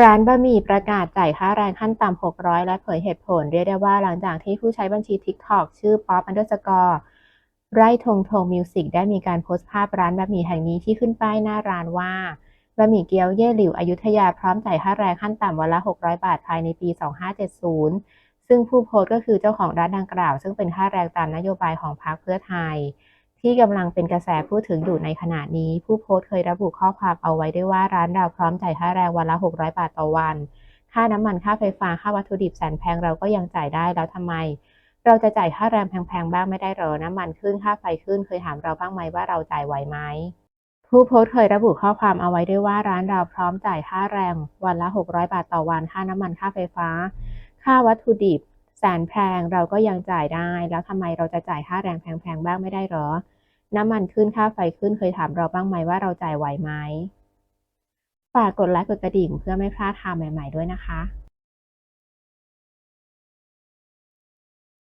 ร้านบะหมี่ประกาศจ่ายค่าแรงขั้นต่ำ 600 และเผยเหตุผล เรียกได้ว่าหลังจากที่ผู้ใช้บัญชี TikTok ชื่อ pop underscore ไร่ทงทงมิวสิกได้มีการโพสต์ภาพร้านบะหมี่แห่งนี้ที่ขึ้นป้ายหน้าร้านว่าบะหมี่เกี๊ยวเย่หลิวอยุธยาพร้อมจ่ายค่าแรงขั้นต่ำวันละ 600 บาทภายในปี 2570 ซึ่งผู้โพสต์ก็คือเจ้าของร้านดังกล่าว ซึ่งเป็นค่าแรงตามนโยบายของพรรคเพื่อไทย ที่กำลังเป็นกระแสพูดถึงอยู่ในขณะนี้ ผู้โพสต์เคยระบุข้อความเอาไว้ด้วยว่าร้านเราพร้อมจ่ายค่าแรงวันละ 600 บาทต่อวัน ค่าน้ำมันค่าไฟฟ้าค่าวัตถุดิบแสนแพงเราก็ยังจ่ายได้แล้วทำไม เราจะจ่ายค่าแรงแพงๆบ้างไม่ได้หรอน้ำมันขึ้นค่าไฟขึ้นเคยถามเราบ้างไหมว่าเราจ่ายไหวไหมผู้โพสต์เคยระบุข้อความเอาไว้ด้วยว่าร้านเราพร้อมจ่ายค่าแรงวันละ 600 บาทต่อวันค่าน้ำมันค่าไฟฟ้า ค่าวัตถุดิบ แสนแพงเราก็ยังจ่ายได้ แล้วทำไมเราจะจ่ายค่าแรงแพงๆบ้างไม่ได้หรอ น้ำมันขึ้นค่าไฟขึ้นเคยถามเราบ้างไหมว่าเราจ่ายไหวไหมฝากกดไลค์กดกระดิ่งเพื่อไม่พลาดข่าวใหม่ ๆด้วยนะคะ